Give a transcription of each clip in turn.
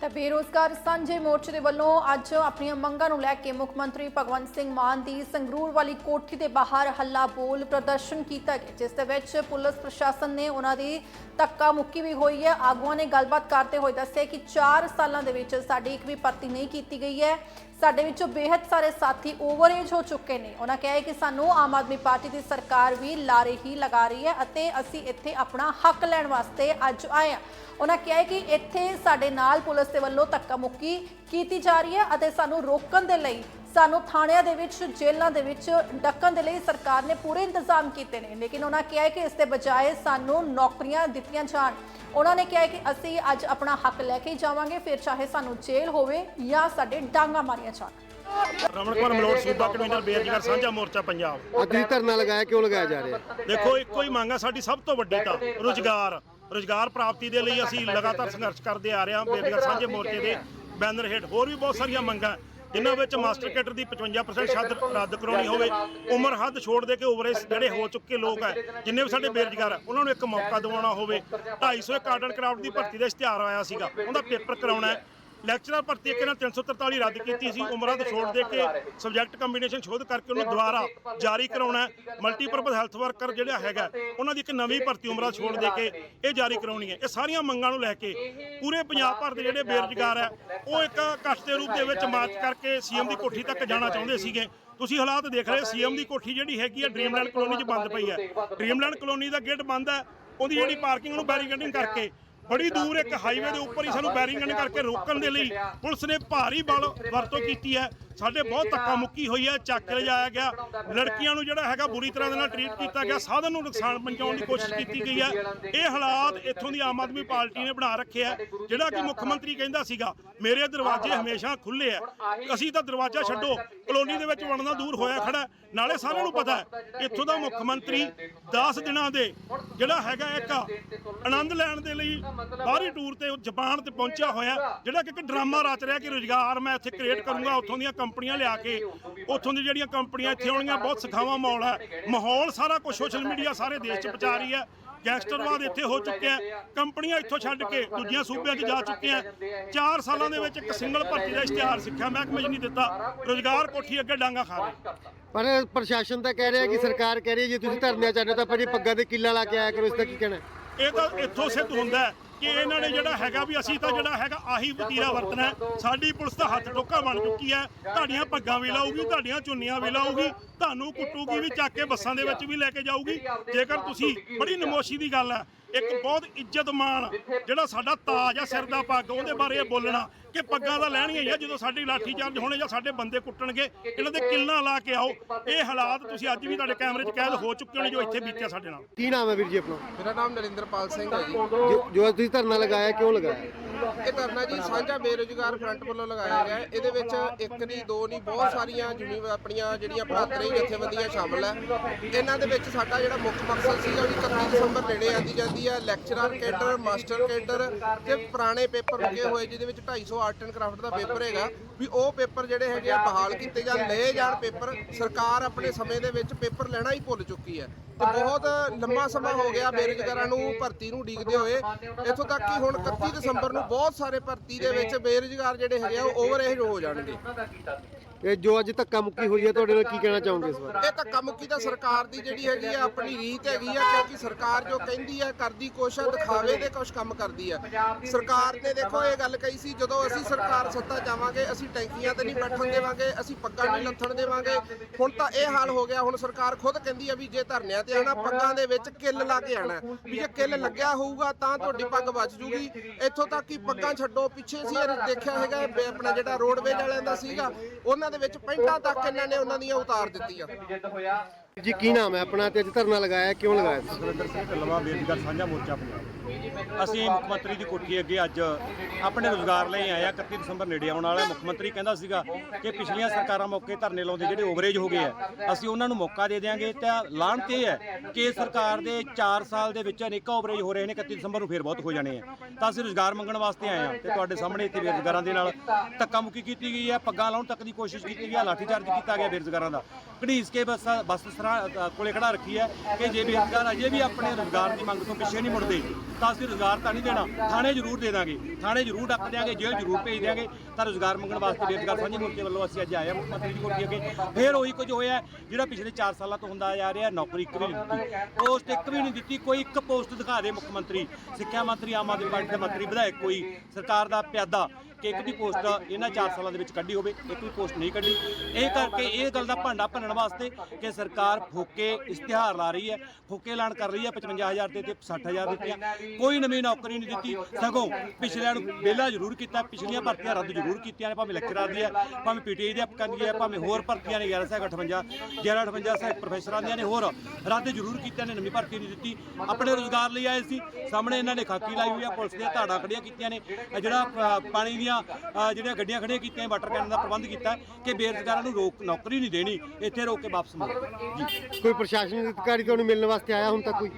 ਤਾਂ ਬੇਰੋਜ਼ਗਾਰ ਸਾਂਝੇ ਮੋਰਚੇ ਦੇ ਵੱਲੋਂ ਅੱਜ ਆਪਣੀਆਂ ਮੰਗਾਂ ਨੂੰ ਲੈ ਕੇ ਮੁੱਖ ਮੰਤਰੀ ਭਗਵੰਤ ਸਿੰਘ ਮਾਨ ਦੀ ਸੰਗਰੂਰ ਵਾਲੀ ਕੋਠੀ ਦੇ ਬਾਹਰ ਹੱਲਾ ਬੋਲ ਪ੍ਰਦਰਸ਼ਨ ਕੀਤਾ ਗਿਆ, ਜਿਸ ਦੇ ਵਿੱਚ ਪੁਲਿਸ ਪ੍ਰਸ਼ਾਸਨ ਨੇ ਉਹਨਾਂ ਦੀ ਧੱਕਾ ਮੁੱਕੀ ਵੀ ਹੋਈ ਹੈ। ਆਗੂਆਂ ਨੇ ਗੱਲਬਾਤ ਕਰਦੇ ਹੋਏ ਦੱਸਿਆ ਕਿ 4 ਸਾਲਾਂ ਦੇ ਵਿੱਚ ਸਾਡੀ ਇੱਕ ਵੀ ਭਰਤੀ ਨਹੀਂ ਕੀਤੀ ਗਈ ਹੈ। ਸਾਡੇ ਵਿੱਚੋਂ ਬੇਹੱਦ ਸਾਰੇ ਸਾਥੀ ਓਵਰਏਜ ਹੋ ਚੁੱਕੇ ਨੇ। ਉਹਨਾਂ ਕਿਹਾ ਹੈ ਕਿ ਸਾਨੂੰ ਆਮ ਆਦਮੀ ਪਾਰਟੀ ਦੀ ਸਰਕਾਰ ਵੀ ਲਾਰੇ ਹੀ ਲਗਾ ਰਹੀ ਹੈ ਅਤੇ ਅਸੀਂ ਇੱਥੇ ਆਪਣਾ ਹੱਕ ਲੈਣ ਵਾਸਤੇ ਅੱਜ ਆਏ ਹਾਂ। ਉਹਨਾਂ ਕਿਹਾ ਹੈ ਕਿ ਇੱਥੇ ਸਾਡੇ ਨਾਲ ਪੁਲਿਸ ਦੇ ਵੱਲੋਂ ਧੱਕਾ ਮੁੱਕੀ ਕੀਤੀ ਜਾ ਰਹੀ ਹੈ ਅਤੇ ਸਾਨੂੰ ਰੋਕਣ ਦੇ ਲਈ ਸਾਨੂੰ ਥਾਣਿਆਂ ਦੇ ਵਿੱਚ ਜੇਲ੍ਹਾਂ ਦੇ ਵਿੱਚ ਡੱਕਣ ਦੇ ਲਈ ਸਰਕਾਰ ਨੇ ਪੂਰੇ ਇੰਤਜ਼ਾਮ ਕੀਤੇ ਨੇ। ਲੇਕਿਨ ਉਹਨਾਂ ਕਿਹਾ ਹੈ ਕਿ ਇਸ ਦੇ ਬਜਾਏ ਸਾਨੂੰ ਨੌਕਰੀਆਂ ਦਿੱਤੀਆਂ ਜਾਣ। ਉਹਨਾਂ ਨੇ ਕਿਹਾ ਹੈ ਕਿ ਅਸੀਂ ਅੱਜ ਆਪਣਾ ਹੱਕ ਲੈ ਕੇ ਜਾਵਾਂਗੇ ਫਿਰ ਚਾਹੇ ਸਾਨੂੰ ਜੇਲ੍ਹ ਹੋਵੇ ਜਾਂ ਸਾਡੇ ਡਾਂਗਾ ਮਾਰੀਆਂ ਜਾਣ। ਰਮਨ ਕੁਮਾਰ ਮਲੋਟ ਸੂਬਾ ਕਨਵੀਨਰ ਬੇਰੁਜ਼ਗਾਰ ਸਾਂਝਾ ਮੋਰਚਾ ਪੰਜਾਬ। ਅੱਜ ਧਰਨਾ ਲਗਾਇਆ ਕਿਉਂ ਲਗਾਇਆ ਜਾ ਰਿਹਾ ਦੇਖੋ ਇੱਕੋ ਹੀ ਮੰਗ ਆ ਸਾਡੀ ਸਭ ਤੋਂ ਵੱਡੀ ਤਾਂ ਰੁਜ਼ਗਾਰ। ਰੁਜ਼ਗਾਰ ਪ੍ਰਾਪਤੀ ਦੇ ਲਈ ਅਸੀਂ ਲਗਾਤਾਰ ਸੰਘਰਸ਼ ਕਰਦੇ ਆ ਰਹੇ ਹਾਂ ਬੇਰੁਜ਼ਗਾਰ ਸਾਂਝੇ ਮੋਰਚੇ ਦੇ ਬੈਨਰ ਹੇਠ। ਹੋਰ ਵੀ ਬਹੁਤ ਸਾਰੀਆਂ ਮੰਗਾਂ ਜਿਨ੍ਹਾਂ ਵਿੱਚ ਮਾਸਟਰ ਕੈਡਰ ਦੀ 55% ਸ਼ਾਦ ਰੱਦ ਕਰਾਉਣੀ ਹੋਵੇ ਉਮਰ ਹੱਦ ਛੋੜ ਦੇ ਕੇ ਓਵਰੇਜ ਜਿਹੜੇ ਹੋ ਚੁੱਕੇ ਲੋਕ ਹੈ ਜਿੰਨੇ ਵੀ ਸਾਡੇ ਬੇਰੁਜ਼ਗਾਰ ਹੈ ਉਹਨਾਂ ਨੂੰ ਇੱਕ ਮੌਕਾ ਦਿਵਾਉਣਾ ਹੋਵੇ। 250 ਇੱਕ ਆਰਟ ਐਂਡ ਕਰਾਫਟ ਦੀ ਭਰਤੀ ਦਾ ਇਸ਼ਤਿਹਾਰ ਆਇਆ ਸੀਗਾ। ਉਹਦਾ ਪੇਪਰ ਕਰਾਉਣਾ ਹੈ। ਲੈਕਚਰਰ ਭਰਤੀ ਇੱਕ ਨਾਲ 343 ਰੱਦ ਕੀਤੀ ਸੀ, ਉਮਰਾਂ ਤੋਂ ਛੋੜ ਦੇ ਕੇ ਸਬਜੈਕਟ ਕੰਬੀਨੇਸ਼ਨ ਸ਼ੋਧ ਕਰਕੇ ਉਹਨੂੰ ਦੁਬਾਰਾ ਜਾਰੀ ਕਰਾਉਣਾ ਹੈ। ਮਲਟੀਪਰਪਸ ਹੈਲਥ ਵਰਕਰ ਜਿਹੜਾ ਹੈਗਾ, ਉਹਨਾਂ ਦੀ ਇੱਕ ਨਵੀਂ ਭਰਤੀ ਉਮਰਾਂ ਛੋੜ ਦੇ ਕੇ ਇਹ ਜਾਰੀ ਕਰਾਉਣੀ ਹੈ। ਇਹ ਸਾਰੀਆਂ ਮੰਗਾਂ ਨੂੰ ਲੈ ਕੇ ਪੂਰੇ ਪੰਜਾਬ ਭਰ ਦੇ ਜਿਹੜੇ ਬੇਰੁਜ਼ਗਾਰ ਹੈ, ਉਹ ਇੱਕ ਇਕੱਠ ਦੇ ਰੂਪ ਦੇ ਵਿੱਚ ਮਾਰਚ ਕਰਕੇ ਸੀਐਮ ਦੀ ਕੋਠੀ ਤੱਕ ਜਾਣਾ ਚਾਹੁੰਦੇ ਸੀਗੇ। ਤੁਸੀਂ ਹਾਲਾਤ ਦੇਖ ਰਹੇ ਸੀਐਮ ਦੀ ਕੋਠੀ ਜਿਹੜੀ ਹੈਗੀ ਹੈ ਡ੍ਰੀਮਲੈਂਡ ਕਲੋਨੀ 'ਚ ਬੰਦ ਪਈ ਹੈ। ਡ੍ਰੀਮਲੈਂਡ ਕਲੋਨੀ ਦਾ ਗੇਟ ਬੰਦ ਹੈ, ਉਹਦੀ ਜਿਹੜੀ ਪਾਰਕਿੰਗ ਨੂੰ ਬੈਰੀਕੇਡਿੰਗ ਕਰਕੇ ਬੜੀ ਦੂਰ ਇੱਕ ਹਾਈਵੇ ਦੇ ਉੱਪਰ ਹੀ ਸਾਨੂੰ ਬੈਰੀਕੇਡਿੰਗ ਕਰਕੇ ਰੋਕਣ ਦੇ ਲਈ ਪੁਲਿਸ ਨੇ ਭਾਰੀ ਬਲ ਵਰਤੋਂ ਕੀਤੀ ਹੈ। ਸਾਡੇ ਬਹੁਤ ਧੱਕਾ ਮੁੱਕੀ ਹੋਈ ਹੈ ਚੱਕ ਲਿਜਾਇਆ ਗਿਆ। ਲੜਕੀਆਂ ਨੂੰ ਜਿਹੜਾ ਹੈਗਾ ਬੁਰੀ ਤਰ੍ਹਾਂ ਦੇ ਨਾਲ ਟਰੀਟ ਕੀਤਾ ਗਿਆ। ਸਾਧਨ ਨੂੰ ਨੁਕਸਾਨ ਪਹੁੰਚਾਉਣ ਦੀ ਕੋਸ਼ਿਸ਼ ਕੀਤੀ ਗਈ ਹੈ। ਇਹ ਹਾਲਾਤ ਇੱਥੋਂ ਦੀ ਆਮ ਆਦਮੀ ਪਾਰਟੀ ਨੇ ਬਣਾ ਰੱਖਿਆ ਹੈ। ਜਿਹੜਾ ਕਿ ਮੁੱਖ ਮੰਤਰੀ ਕਹਿੰਦਾ ਸੀਗਾ ਮੇਰੇ ਦਰਵਾਜ਼ੇ ਹਮੇਸ਼ਾ ਖੁੱਲੇ ਆ ਅਸੀਂ ਤਾਂ ਦਰਵਾਜ਼ਾ ਛੱਡੋ। ਕਲੋਨੀ ਦੇ ਵਿੱਚ ਵੜਨਾ ਦੂਰ ਹੋਇਆ ਖੜਾ। ਨਾਲੇ ਸਾਰਿਆਂ ਨੂੰ ਪਤਾ ਹੈ ਇੱਥੋਂ ਦਾ ਮੁੱਖ ਮੰਤਰੀ 10 ਦਿਨਾਂ ਦੇ ਜਿਹੜਾ ਹੈਗਾ ਇੱਕ ਆਨੰਦ ਲੈਣ ਦੇ ਲਈ ਬਾਹਰੀ ਟੂਰ ਤੇ ਜਾਪਾਨ ਤੇ ਪਹੁੰਚਿਆ ਹੋਇਆ ਜਿਹੜਾ ਕਿ ਇੱਕ ਡਰਾਮਾ ਰਚ ਰਿਹਾ ਕਿ ਰੋਜ਼ਗਾਰ ਮੈਂ ਇੱਥੇ ਕ੍ਰੀਏਟ ਕਰੂੰਗਾ ਉੱਥੋਂ ਦੀਆਂ ਕੰਪਨੀਆਂ ਲਿਆ ਕੇ ਉੱਥੋਂ ਦੀ ਜਿਹੜੀਆਂ ਕੰਪਨੀਆਂ ਇੱਥੇ ਆਉਣਗੀਆਂ ਬਹੁਤ ਸਿਖਾਵਾਂ ਮਾਹੌਲ ਹੈ। ਮਾਹੌਲ ਸਾਰਾ ਕੁਝ ਸੋਸ਼ਲ ਮੀਡੀਆ ਸਾਰੇ ਦੇਸ਼ 'ਚ ਪਹੁੰਚਾ ਰਹੀ ਹੈ। ਗੈਂਗਸਟਰਵਾਦ ਇੱਥੇ ਹੋ ਚੁੱਕਿਆ ਕੰਪਨੀਆਂ ਇੱਥੋਂ ਛੱਡ ਕੇ ਦੂਜੀਆਂ ਸੂਬਿਆਂ 'ਚ ਜਾ ਚੁੱਕੀਆਂ 4 ਸਾਲਾਂ ਦੇ ਵਿੱਚ ਇੱਕ ਸਿੰਗਲ ਭਰਤੀ ਦਾ ਇਸ਼ਤਿਹਾਰ ਸਿੱਖਿਆ ਮਹਿਕਮੇ 'ਚ ਨਹੀਂ ਦਿੱਤਾ। ਰੋਜ਼ਗਾਰ ਕੋਠੀ ਅੱਗੇ ਡਾਂਗਾ ਖਾ ਰਹੀ। ਪਰ ਪ੍ਰਸ਼ਾਸਨ ਤਾਂ ਕਹਿ ਰਿਹਾ ਕਿ ਸਰਕਾਰ ਕਹਿ ਰਹੀ ਹੈ ਜੇ ਤੁਸੀਂ ਧਰਨੇ ਚਾਹੁੰਦੇ ਤਾਂ ਭਾਜੀ ਪੱਗਾਂ ਦੇ ਕਿੱਲਾ ਲਾ ਕੇ ਆਇਆ ਕਰੋ ਇਸ ਦਾ ਕੀ ਕਹਿਣਾ? ਇਹ ਤਾਂ ਇੱਥੋਂ ਸਿੱਧ ਹੁੰਦਾ ਹੈ। ਕਿ ਇਹਨਾਂ ਨੇ ਜਿਹੜਾ ਹੈਗਾ ਵੀ ਅਸੀਂ ਤਾਂ ਜਿਹੜਾ ਹੈਗਾ ਆਹੀ ਵਤੀਰਾ ਵਰਤਣਾ। ਸਾਡੀ ਪੁਲਿਸ ਦਾ ਹੱਥ ਟੋਕਾ ਬਣ ਚੁੱਕੀ ਹੈ। ਤੁਹਾਡੀਆਂ ਪੱਗਾਂ ਵੀ ਲਾਊਗੀ ਤੁਹਾਡੀਆਂ ਚੁੰਨੀਆਂ ਵੀ ਲਾਊਗੀ ਤੁਹਾਨੂੰ ਕੁੱਟੂਗੀ ਵੀ ਚੱਕ ਕੇ ਬੱਸਾਂ ਦੇ ਵਿੱਚ ਵੀ ਲੈ ਕੇ ਜਾਊਗੀ। ਜੇਕਰ ਤੁਸੀਂ ਬੜੀ ਨਮੋਸ਼ੀ ਦੀ ਗੱਲ ਹੈ ਇੱਕ ਬਹੁਤ ਇੱਜ਼ਤ ਮਾਣ ਜਿਹੜਾ ਸਾਡਾ ਤਾਜ ਆ ਸਿਰ ਦਾ ਪੱਗ ਉਹਦੇ ਬਾਰੇ ਇਹ ਬੋਲਣਾ ਕਿ ਪੱਗਾਂ ਤਾਂ ਲੈਣੀਆਂ ਹੀ ਆ ਜਦੋਂ ਸਾਡੀ ਲਾਠੀ ਚਾਰਜ ਹੋਣੇ ਜਾਂ ਸਾਡੇ ਬੰਦੇ ਕੁੱਟਣਗੇ ਇਹਨਾਂ ਦੇ ਕਿੱਲਾਂ ਲਾ ਕੇ ਆਓ। ਇਹ ਹਾਲਾਤ ਤੁਸੀਂ ਅੱਜ ਵੀ ਤੁਹਾਡੇ ਕੈਮਰੇ 'ਚ ਕੈਦ ਹੋ ਚੁੱਕੇ ਹੋਣੇ ਜੋ ਇੱਥੇ ਬੀਤਿਆ ਸਾਡੇ ਨਾਲ। ਕੀ ਨਾਮ ਹੈ ਵੀਰ ਜੀ ਆਪਣਾ? ਮੇਰਾ ਨਾਮ ਨਰਿੰਦਰਪਾਲ ਸਿੰਘ ਹੈ ਜੀ। ਜੋ- ਜੋ ਤੁਸੀਂ ਧਰਨਾ ਲਗਾਇਆ ਕਿਉਂ ਲਗਾਇਆ? ਇਹ ਧਰਨਾ ਜੀ ਸਾਂਝਾ ਬੇਰੁਜ਼ਗਾਰ ਫਰੰਟ ਵੱਲੋਂ ਲਗਾਇਆ ਗਿਆ ਹੈ। ਇਹਦੇ ਵਿੱਚ ਇੱਕ ਨਹੀਂ, ਦੋ ਨਹੀਂ, ਬਹੁਤ ਸਾਰੀਆਂ ਯੂਨੀ ਆਪਣੀਆਂ ਜਿਹੜੀਆਂ ਭਾਤਰੀ ਜਥੇਬੰਦੀਆਂ ਸ਼ਾਮਲ ਹੈ। ਇਹਨਾਂ ਦੇ ਵਿੱਚ ਸਾਡਾ ਜਿਹੜਾ ਮੁੱਖ ਮਕਸਦ ਸੀਗਾ ਵੀ 31 ਦਸੰਬਰ ਨੇੜੇ ਆਂਦੀ ਜਾਂਦੀ ਹੈ। ਲੈਕਚਰਰ ਕੈਡਰ ਮਾਸਟਰ ਕੈਡਰ ਤੇ ਪੁਰਾਣੇ ਪੇਪਰ ਰੁਕੇ ਹੋਏ, ਜਿਹਦੇ ਵਿੱਚ 250 ਆਰਟ ਐਂਡ ਕਰਾਫਟ ਦਾ ਪੇਪਰ ਹੈਗਾ ਵੀ ਉਹ ਪੇਪਰ ਜਿਹੜੇ ਹੈਗੇ ਆ, ਬਹਾਲ ਕੀਤੇ ਜਾਣ ਲਏ ਜਾਣ ਪੇਪਰ, ਸਰਕਾਰ ਆਪਣੇ ਸਮੇਂ ਦੇ ਵਿੱਚ ਪੇਪਰ ਲੈਣਾ ਹੀ ਭੁੱਲ ਚੁੱਕੀ ਹੈ। ਤੇ ਬਹੁਤ ਲੰਮਾ ਸਮਾਂ ਹੋ ਗਿਆ ਬੇਰੁਜ਼ਗਾਰਾਂ ਨੂੰ, ਭਰਤੀ ਨੂੰ ਉਡੀਕਦੇ ਹੋਏ। ਇੱਥੋਂ ਤੱਕ ਕਿ ਹੁਣ 31 ਦਸੰਬਰ ਨੂੰ ਬਹੁਤ ਸਾਰੇ ਭਰਤੀ ਦੇ ਵਿੱਚ ਬੇਰੁਜ਼ਗਾਰ ਜਿਹੜੇ ਹੈਗੇ ਆ ਉਹ ਓਵਰ ਏਜ ਹੋ ਜਾਣਗੇ। ਇਹ ਜੋ ਅੱਜ ਧੱਕਾ ਮੁੱਕੀ ਹੋਈ ਹੈ, ਤੁਹਾਡੇ ਨਾਲ ਕੀ ਕਹਿਣਾ ਚਾਹੋਗੇ ਇਸ ਬਾਰੇ? ਇਹ ਧੱਕਾ ਮੁੱਕੀ ਤਾਂ ਸਰਕਾਰ ਦੀ ਜਿਹੜੀ ਹੈਗੀ ਆ, ਆਪਣੀ ਰੀਤ ਹੈਗੀ ਆ, ਕਿਉਂਕਿ ਸਰਕਾਰ ਜੋ ਕਹਿੰਦੀ ਆ, ਕਰਦੀ ਕੋਸ਼ਿਸ਼ ਦਿਖਾਵੇ ਦੇ ਕੁਝ ਕੰਮ ਕਰਦੀ ਆ। ਸਰਕਾਰ ਨੇ ਦੇਖੋ, ਇਹ ਗੱਲ ਕਹੀ ਸੀ, ਜਦੋਂ ਅਸੀਂ ਸਰਕਾਰ ਸੱਤਾ ਜਾਵਾਂਗੇ ਅਸੀਂ ਟੈਂਕੀਆਂ ਤੇ ਨਹੀਂ ਬੈਠਣ ਦੇਵਾਂਗੇ, ਅਸੀਂ ਪੱਗਾਂ ਨਹੀਂ ਲੱਥਣ ਦੇਵਾਂਗੇ। ਹੁਣ ਤਾਂ ਇਹ ਹਾਲ ਹੋ ਗਿਆ, ਹੁਣ ਸਰਕਾਰ ਖੁਦ ਕਹਿੰਦੀ ਆ ਵੀ ਜੇ ਧਰਨਿਆਂ ਤੇ ਆਣਾ, ਪੱਗਾਂ ਦੇ ਵਿੱਚ ਕਿੱਲ ਲਾ ਕੇ ਆਣਾ। ਵੀ ਜੇ ਕਿੱਲ ਲੱਗਿਆ ਹੋਊਗਾ, ਤਾਂ ਤੁਹਾਡੀ ਪੱਗ ਬਚ ਜੂਗੀ। ਇੱਥੋਂ ਤੱਕ ਕਿ ਪੱਗਾਂ ਛੱਡੋ, ਪਿੱਛੇ ਸੀ ਦੇਖਿਆ ਹੈਗਾ ਆਪਣਾ ਜਿਹੜਾ ਰੋਡਵੇਜ ਵਾਲਿਆਂ ਦਾ ਸੀਗਾ, ਉਹਨਾਂ ਦੇ ਵਿੱਚ ਪੈਂਟਾਂ ਤੱਕ ਇਹਨਾਂ ਨੇ ਉਹਨਾਂ ਦੀਆਂ ਉਤਾਰ ਦਿੱਤੀਆਂ। ਜੀ, ਕੀ ਨਾਮ ਹੈ ਆਪਣਾ ਤੇ ਅੱਜ ਧਰਨਾ ਲਗਾਇਆ, ਕਿਉਂ ਲਗਾਇਆ ਤੁਸੀਂ? ਸੁਰਿੰਦਰ ਸਿੰਘ ਢੱਲਵਾਂ ਬੇਰੁਜ਼ਗਾਰ ਸਾਂਝਾ ਮੋਰਚਾ ਪੰਜਾਬ। ਅਸੀਂ ਮੁੱਖ ਮੰਤਰੀ ਦੀ ਕੋਠੀ ਅੱਗੇ ਅੱਜ ਆਪਣੇ ਰੋਜ਼ਗਾਰ ਲਈ ਆਏ ਆ 31 ਦਸੰਬਰ ਨੇੜੇ ਆਉਣ ਵਾਲਾ। ਹੈ। ਮੁੱਖ ਮੰਤਰੀ ਕਹਿੰਦਾ ਸੀਗਾ ਕਿ ਪਿਛਲੀਆਂ ਸਰਕਾਰਾਂ ਮੌਕੇ ਧਰਨੇ ਲਾਉਂਦੇ ਜਿਹੜੇ ਓਵਰੇਜ ਹੋ ਗਏ ਆ, ਅਸੀਂ ਉਹਨਾਂ ਨੂੰ ਮੌਕਾ ਦੇ ਦਿਆਂਗੇ। ਤੇ ਲਾਣ ਤੇ ਹੈ ਕਿ ਸਰਕਾਰ ਦੇ 4 ਸਾਲ ਦੇ ਵਿੱਚ ਅਨੇਕਾਂ ਓਵਰੇਜ ਹੋ ਰਹੇ ਨੇ 31 ਦਸੰਬਰ ਨੂੰ ਫੇਰ ਬਹੁਤ ਹੋ ਜਾਣੇ ਆ। ਤਾਂ ਅਸੀਂ ਰੋਜ਼ਗਾਰ ਮੰਗਣ ਵਾਸਤੇ ਆਏ ਆ ਤੇ ਤੁਹਾਡੇ ਸਾਹਮਣੇ ਇੱਥੇ ਬੇਰੁਜ਼ਗਾਰਾਂ ਦੇ ਨਾਲ ਧੱਕਾ ਮੁੱਕੀ ਕੀਤੀ ਗਈ ਹੈ, ਪੱਗਾਂ ਲਾਉਣ ਤੱਕ ਦੀ ਕੋਸ਼ਿਸ਼ ਕੀਤੀ ਗਈ ਹੈ, ਲਾਠੀਚਾਰਜ ਕੀਤਾ ਗਿਆ ਬੇਰੁਜ਼ਗਾਰਾਂ ਦਾ। ਘੜੀਸ ਕੇ ਬੱਸਾਂ, ਬੱਸ ਸਰਾਂ ਖੜਾ ਕੋਲੇ ਖੜਾ ਰੱਖੀ ਹੈ ਕਿ ਜੇ ਬੇਰੁਜ਼ਗਾਰ ਅਜੇ ਵੀ ਆਪਣੇ ਰੋਜ਼ਗਾਰ ਦੀ ਮੰਗ ਤੋਂ ਪਿੱਛੇ ਨਹੀਂ ਮੁੜਦੇ, ਤਾਂ ਅਸੀਂ ਰੋਜ਼ਗਾਰ ਤਾਂ ਨਹੀਂ ਦੇਣਾ। ਥਾਣੇ ਜ਼ਰੂਰ ਦੇ ਦਾਂਗੇ। ਥਾਣੇ ਜ਼ਰੂਰ ਡੱਕ ਦਿਆਂਗੇ, ਜੇਲ੍ਹ ਜ਼ਰੂਰ ਭੇਜ ਦਿਆਂਗੇ। ਤਾਂ ਰੋਜ਼ਗਾਰ ਮੰਗਣ ਵਾਸਤੇ ਬੇਰੁਜ਼ਗਾਰ ਸਾਂਝੇ ਮੋਰਚੇ ਵੱਲੋਂ ਅਸੀਂ ਅੱਜ ਆਏ ਹਾਂ, ਮੁੱਖ ਮੰਤਰੀ ਦੀ ਕੋਠੀ ਅੱਗੇ। ਫਿਰ ਉਹੀ ਕੁਝ ਹੋਇਆ, ਜਿਹੜਾ ਪਿਛਲੇ 4 ਸਾਲਾਂ ਤੋਂ ਹੁੰਦਾ ਜਾ ਰਿਹਾ, ਨੌਕਰੀ ਇੱਕ ਵੀ ਨਹੀਂ ਦਿੱਤੀ। ਪੋਸਟ ਇੱਕ ਵੀ ਨਹੀਂ ਦਿੱਤੀ, ਕੋਈ ਇੱਕ ਪੋਸਟ ਦਿਖਾ ਦੇ ਮੁੱਖ ਮੰਤਰੀ। ਸਿੱਖਿਆ ਮੰਤਰੀ, ਆਮ ਆਦਮੀ ਪਾਰਟੀ ਦੇ ਮੰਤਰੀ, ਵਿਧਾਇਕ ਕੋਈ, ਸਰਕਾਰ ਦਾ ਪਿਆਦਾ। ਕਿ ਇੱਕ ਵੀ ਪੋਸਟ ਇਹਨਾਂ 4 ਸਾਲਾਂ ਦੇ ਵਿੱਚ ਕੱਢੀ ਹੋਵੇ, ਇੱਕ ਵੀ ਪੋਸਟ ਨਹੀਂ ਕੱਢੀ। ਇਹ ਕਰਕੇ ਇਹ ਗੱਲ ਦਾ ਭਾਂਡਾ ਭੰਨਣ ਵਾਸਤੇ ਕਿ ਸਰਕਾਰ ਫੋਕੇ ਇਸ਼ਤਿਹਾਰ ਲਾ ਰਹੀ ਹੈ, ਫੋਕੇ ਐਲਾਨ ਕਰ ਰਹੀ ਹੈ 55000 ਦੇ ਤੇ 60000 ਦਿੱਤੀਆਂ ਕੋਈ ਨਵੀਂ ਨੌਕਰੀ ਨਹੀਂ ਦਿੱਤੀ। ਸਗੋਂ ਪਿਛਲਿਆਂ ਨੂੰ ਵਿਹਲਾ ਜ਼ਰੂਰ ਕੀਤਾ, ਪਿਛਲੀਆਂ ਭਰਤੀਆਂ ਰੱਦ ਜ਼ਰੂਰ ਕੀਤੀਆਂ ਨੇ, ਭਾਵੇਂ ਲੈਕਚਰਾਂ ਦੀ ਹੈ ਭਾਵੇਂ ਪੀਟੀਆਈ ਦੀ ਅਪਕਾਂ ਦੀ ਹੈ ਭਾਵੇਂ ਹੋਰ ਭਰਤੀਆਂ ਨੇ 1158 1158 ਸਹਾਇਕ ਪ੍ਰੋਫੈਸਰਾਂ ਦੀਆਂ ਨੇ, ਹੋਰ ਰੱਦ ਜ਼ਰੂਰ ਕੀਤੀਆਂ ਨੇ, ਨਵੀਂ ਭਰਤੀ ਨਹੀਂ ਦਿੱਤੀ। ਆਪਣੇ ਰੋਜ਼ਗਾਰ ਲਈ ਆਏ ਸੀ, ਸਾਹਮਣੇ ਇਹਨਾਂ ਨੇ ਖਾਕੀ ਲਾਈ ਹੋਈ ਹੈ ਪੁਲਿਸ ਦੀਆਂ ਧਾੜਾਂ ਖੜੀਆਂ ਕੀਤੀਆਂ ਨੇ। ਜਿਹੜਾ ਪਾਣੀ ਦੀਆਂ ਅ, ਜਿਹੜੀਆਂ ਗੱਡੀਆਂ ਖੜੀਆਂ ਕੀਤੀਆਂ ਵਾਟਰ ਕੈਨ ਦਾ ਪ੍ਰਬੰਧ ਕੀਤਾ ਕਿ ਬੇਰੁਜ਼ਗਾਰਾਂ ਨੂੰ ਰੋਕ ਨੌਕਰੀ ਨਹੀਂ ਦੇਣੀ ਇੱਥੇ ਰੋਕ ਕੇ ਵਾਪਸ ਮੋੜੋ ਜੀ ਕੋਈ ਪ੍ਰਸ਼ਾਸਨਿਕ ਅਧਿਕਾਰੀ ਤੁਹਾਨੂੰ ਮਿਲਣ ਵਾਸਤੇ ਆਇਆ ਹੁਣ ਤੱਕ ਕੋਈ?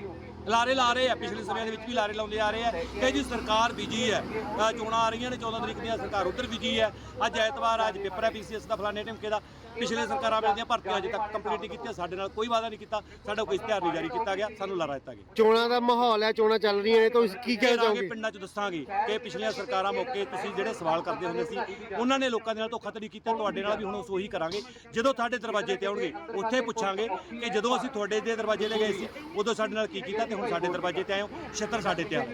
ਲਾਰੇ ਲਾ ਰਹੇ ਆ ਪਿਛਲੇ ਸਮਿਆਂ ਦੇ ਵਿੱਚ ਵੀ ਲਾਰੇ ਲਾਉਂਦੇ ਆ ਰਹੇ ਆ। ਕਿ ਜੀ ਸਰਕਾਰ ਬਿਜ਼ੀ ਹੈ। ਅ, ਚੋਣਾਂ ਆ ਰਹੀਆਂ ਨੇ 14 ਤਰੀਕ ਦੀਆਂ ਸਰਕਾਰ ਉਧਰ ਬਿਜ਼ੀ ਹੈ। ਅੱਜ ਐਤਵਾਰ ਅੱਜ ਪੇਪਰ ਹੈ ਪੀਸੀਐਸ ਦਾ ਫਲਾਣੇ ਟਿਮਕੇ ਦਾ। ਪਿਛਲੇ ਸਰਕਾਰਾਂ ਦੀਆਂ ਭਰਤੀਆਂ ਅਜੇ ਤੱਕ ਕੰਪਲੀਟ ਨਹੀਂ ਕੀਤੀਆਂ ਸਾਡੇ ਨਾਲ ਕੋਈ ਵਾਅਦਾ ਨਹੀਂ ਕੀਤਾ ਸਾਡਾ ਕੋਈ ਇਸ਼ਤਿਹਾਰ ਨਹੀਂ ਜਾਰੀ ਕੀਤਾ ਗਿਆ ਸਾਨੂੰ ਲਾਰਾ ਦਿੱਤਾ ਗਿਆ। ਚੋਣਾਂ ਦਾ ਮਾਹੌਲ ਹੈ ਚੋਣਾਂ ਚੱਲ ਰਹੀਆਂ ਨੇ ਤਾਂ ਤੁਸੀਂ ਕੀ ਕਹਿਣਾ ਕਹਾਂਗੇ ਚਾਹੋਗੇ? ਪਿੰਡਾਂ 'ਚ ਦੱਸਾਂਗੇ ਕਿ ਪਿਛਲੀਆਂ ਸਰਕਾਰਾਂ ਮੌਕੇ ਤੁਸੀਂ ਜਿਹੜੇ ਸਵਾਲ ਕਰਦੇ ਹੁੰਦੇ ਸੀ ਉਹਨਾਂ ਨੇ ਲੋਕਾਂ ਦੇ ਨਾਲ ਧੋਖਾ ਧੜੀ ਕੀਤਾ ਤੁਹਾਡੇ ਨਾਲ ਵੀ ਹੁਣ ਉਹੀ ਕਰਾਂਗੇ। ਜਦੋਂ ਤੁਹਾਡੇ ਦਰਵਾਜ਼ੇ ਤੇ ਆਉਣਗੇ ਉੱਥੇ ਪੁੱਛਾਂਗੇ ਕਿ ਜਦੋਂ ਅਸੀਂ ਤੁਹਾਡੇ ਦੇ ਦਰਵਾਜ਼ੇ ਤੇ ਗਏ ਸੀ ਉਦੋਂ ਸਾਡੇ ਨਾਲ ਕੀ ਕੀਤਾ? ਤੇ ਹੁਣ ਸਾਡੇ ਦਰਵਾਜ਼ੇ ਤੇ ਆਏ ਹੋ ਛਿੱਤਰ ਸਾਡੇ ਤੇ ਆ।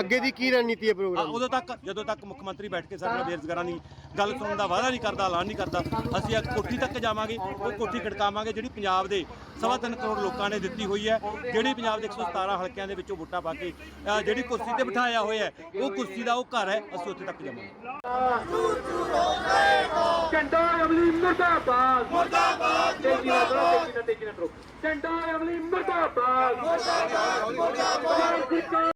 ਅੱਗੇ ਦੀ ਕੀ ਰਣਨੀਤੀ ਹੈ ਪ੍ਰੋਗਰਾਮ ਉਦੋਂ ਤੱਕ ਜਦੋਂ ਤੱਕ ਮੁੱਖ ਮੰਤਰੀ ਬੈਠ ਕੇ ਸਾਡੇ ਨਾਲ ਬੇਰੁਜ਼ਗਾਰਾਂ ਦੀ ਗੱਲ ਸੁਣਨ ਦਾ ਵਾਅਦਾ ਨਹੀਂ ਕਰਦਾ ਐਲਾਨ ਨਹੀਂ ਕਰਦਾ ਅਸੀਂ ਆ ਕੋਠੀ ਤੱਕ ਜਾਵਾਂਗੇ ਉਹ ਕੋਠੀ ਖੜਕਾਵਾਂਗੇ ਜਿਹੜੀ ਪੰਜਾਬ ਦੇ ਸਵਾ ਤਿੰਨ ਕਰੋੜ ਲੋਕਾਂ ਨੇ ਦਿੱਤੀ ਹੋਈ ਹੈ। ਜਿਹੜੀ ਪੰਜਾਬ ਦੇ 117 ਹਲਕਿਆਂ ਦੇ ਵਿੱਚੋਂ ਵੋਟਾਂ ਪਾ ਕੇ ਜਿਹੜੀ ਕੁਰਸੀ ਤੇ ਬਿਠਾਇਆ ਹੋਇਆ ਹੈ ਉਹ ਕੁਰਸੀ ਦਾ ਉਹ ਘਰ ਹੈ ਅਸੀਂ ਉੱਥੇ ਤੱਕ ਜਾਵਾਂਗੇ। ਝੰਡਾ ਅਮਲੀ ਮੁਰਦਾਬਾਦ। ਮੁਰਦਾਬਾਦ ਤੇਜੀ ਨਾਲ ਕਰੋ ਤੇਜੀ ਨਾਲ ਤੇਜੀ ਨਾਲ ਕਰੋ। ਝੰਡਾ ਅਮਲੀ ਮੁਰਦਾਬਾਦ। ਮੁਰਦਾਬਾਦ ਮੁਰਦਾਬਾਦ।